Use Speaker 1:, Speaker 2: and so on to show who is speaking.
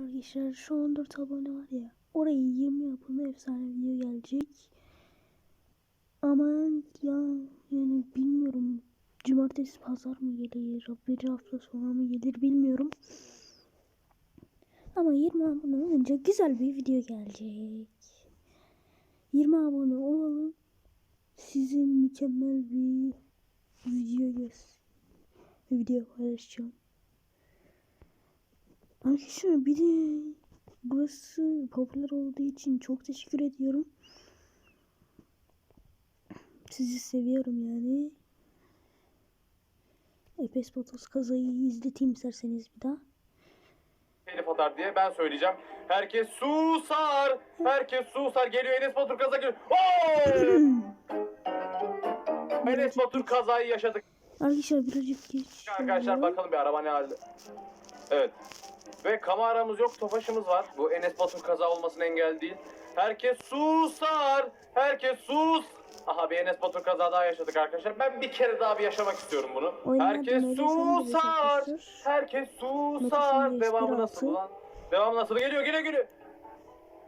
Speaker 1: Arkadaşlar şu 14 abone var ya. Oraya 20 yapımda efsane video gelecek. Ama ya yani bilmiyorum. Cumartesi pazar mı gelir? Bir hafta sonra mı gelir bilmiyorum. Ama 20 abone olunca güzel bir video gelecek. 20 abone olalım. Size mükemmel bir video göz video paylaşacağım. Arkadaşlar bir de burası popüler olduğu için çok teşekkür ediyorum. Sizi seviyorum yani. Epes Potos kazayı izleteyim isterseniz bir daha.
Speaker 2: telif atar diye ben söyleyeceğim. Herkes susar. Herkes susar. Geliyor Enes Batur kaza geliyor. Enes Batur kazayı yaşadık.
Speaker 1: Arkadaşlar birazcık geç.
Speaker 2: Arkadaşlar bakalım bir araba ne halde. Evet. Ve kameramız yok, tofaşımız var. Bu Enes Batur kaza olmasına engel değil. Herkes susar. Herkes sus. Aha bir Enes Batur kaza daha yaşadık arkadaşlar. Ben bir kere daha bir yaşamak istiyorum bunu.
Speaker 1: Oyunlar
Speaker 2: Herkes susar. Herkes susar. Devamı nasıl
Speaker 1: altı.
Speaker 2: lan? Devamı nasıl? Geliyor, geliyor, geliyor.